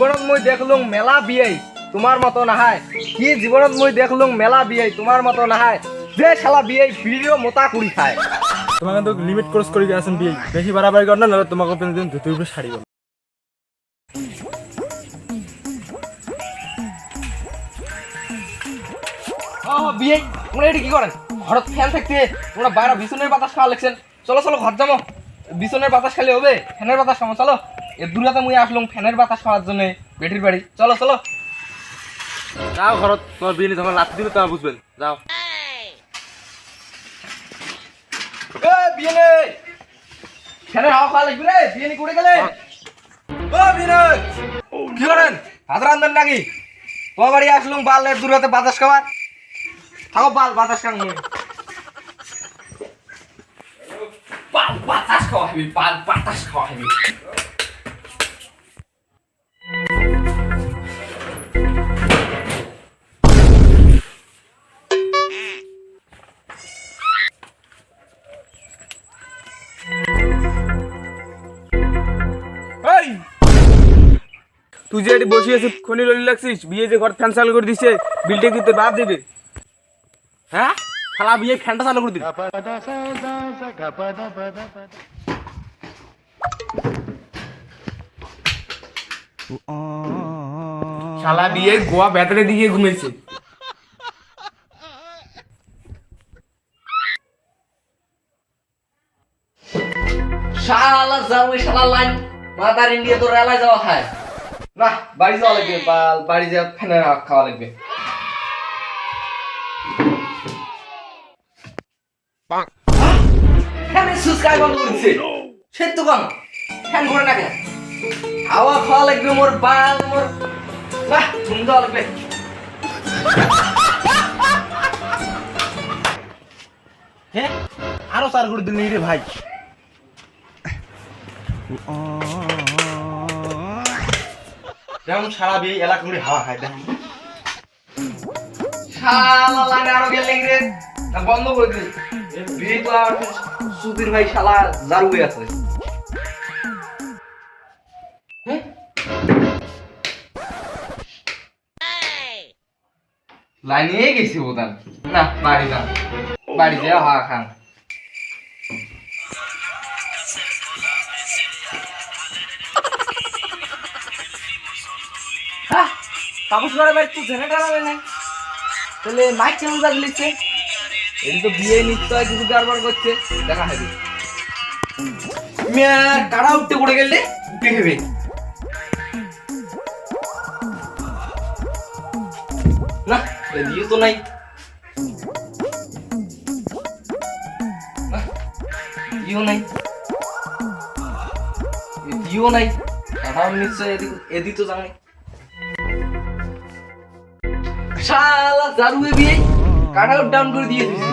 জীৱনত মই দেখলুং মেলা বিয়াই তোমাৰ মতো নাহায় কি জীৱনত মই দেখলুং মেলা বিয়াই তোমাৰ মতো নাহায় যে শালা বিয়াই ভিডিও মোটা কুড়ি খায়। তোমাকে কিন্তু লিমিট ক্রস করে গেছেন বিয়ে বেশি বাড়াবাড়ি কর না নাহলে তোমাকে দিন ধুতুর উপরে শাড়ি বিয়াই তোমরা এটি কি করেন ঘরত ফ্যান থাকতে তোমরা বাইরে বিছনের বাতাস খাওয়া লাগছেন চলো চলো ঘর যাব বিছনের বাতাস খালি হবে ফ্যানের বাতাস খাব চলো। এ দূরাতে মুই আসলুম ফ্যানের বাতাস খাওয়ার জন্য বেটির বাড়ি। চলো চলো। যাও ঘরত, তোমার বিয়ে যখন লাথি দিবে তোমার বুঝবেন। যাও। বিয়ে ফ্যানের হাওয়া খাওয়া লাগবে রে, বিয়ে করে গেলে। নাকি? তোমার বাতাস বাল, বাতাস বাতাস বাল, বাতাস তুই যে বসে আছিস, খনি ললি লাগছিস, বিয়ে যে ঘর ফ্যান চালু করে দিছে, বিলটা কিন্তু বাদ দিবে? হ্যাঁ? খালা বিয়ে ফ্যানটা চালু করে দিবে। শালা বিয়ে গোয়া বেতরে দিয়ে ঘুমিয়েছে শালা যাও, শালা লাইন, মাদার ইন্ডিয়া তোর এলাকায় যাওয়া হয়। না বাড়ি যাওয়া লাগবে বাল বাড়ি যাওয়া হাওয়া খাওয়া লাগবে। ফ্যানের সুইচ কাজ বন্ধ করেছে। সে তো কম ফ্যান ঘুরে না কেন? হাওয়া খাওয়া লাগবে মোর বাল মোর না ঘুম দেওয়া লাগবে। হ্যাঁ আরও চার করে দিন রে ভাই। সারা বিয়ে এলাকা হাওয়া খায় আরও রে? বন্ধ করে দিল বিয়ে তো আর সুধীর ভাই শালা আছে। হ্যাঁ? লাইনে গেছি বোতাম না, বাড়ি যান বাড়ি যা হা খান। তাপস করে বাড়ি তুই জেনারেটার হবে না তাহলে মাইক কেমন বাজলিচ্ছে এটি তো বিয়ে নিশ্চয় কিছু কারবার করছে। দেখা হবে। মেয়ে, কারা উঠতে পড়ে গেলে হেবে না দিও তো নাই। দিও নাই। দিও নাই। কারাও নিশ্চয় এদিক এদিক তো জানে। শালা জারুয়ে বিয়ে কাটাও ডাউন করে দিয়ে দিছি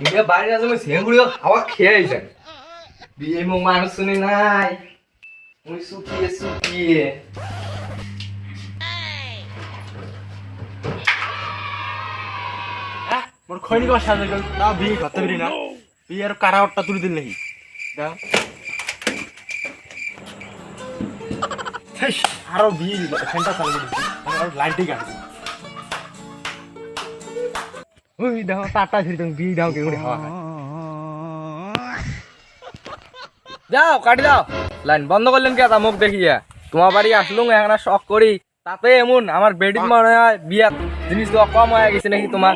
ইন্ডিয়া বাইরে আছে মই সেগুড়ি হাওয়া খেয়ে আইছেন বিয়ে মো মানুষ শুনি নাই। মুই শুকিয়ে শুকিয়ে। মোর খৈনি কর সাজে গেল। তাও বিয়ে করতে পারি না। বিয়ে আর কারাওয়ারটা তুলে দিল নাকি? হেস, আরও বিয়ে দিল ফ্যানটা চালু করে আর লাইটই কাটছি। ওই দেখো তারটা ছিড়ি তুমি বিয়ে দাও কেউ খায় যাও কাটি দাও। লাইন বন্ধ করলেন কে তা মুখ দেখিয়া? তোমার বাড়ি আসলুম এখানে শখ করি। তাতে এমন আমার বেডিত মনে হয় বিয়াত জিনিস তো কম হয়ে গেছে নাকি তোমার?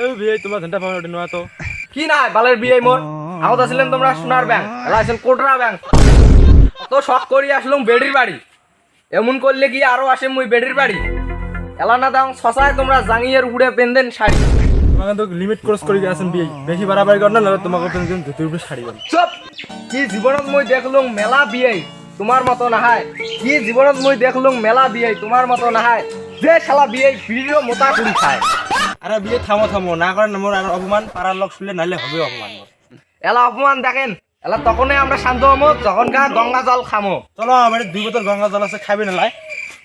এই বিয়ে তোমার ঘণ্টা পাওয়া ওঠে নয় তো। কি না বালের বিয়ে মোর? আগত আছিলেন তোমরা সোনার ব্যাংক আছেন কোটরা ব্যাংক। তো শখ করি আসলুম বেডির বাড়ি। এমন করলে কি আরও আসে মুই বেডির বাড়ি? এলা না দাও শশায় তোমরা জাঙ্গিয়ের উড়ে পেন্দেন শাড়ি। তোমাকে তো লিমিট ক্রস করে গেছেন বিয়ে। বেশি বাড়াবাড়ি কর না নাহলে তোমাকে দিন ধুতুর উপরে শাড়ি বল চুপ! কি জীবনত মই দেখলুং মেলা বিয়ে তোমার মতো নাহায়। কি জীবনত মই দেখলুং মেলা বিয়ে তোমার মতো নাহায়। যে শালা বিয়ে ভিডিও মোটা কুড়ি খায়। আরে বিয়ে থামো থামো না করেন মোর আর অপমান পাড়ার লোক শুনলে নাহলে হবে অপমান এলা অপমান দেখেন এলা তখনই আমরা শান্ত হমো যখন গা গঙ্গা জল খামো। চলো আমার দুই বোতল গঙ্গা জল আছে খাবি না লাই।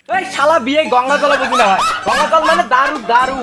এই শালা বিয়ে গঙ্গা জল বুঝি না হয়। গঙ্গা জল মানে দারু দারু।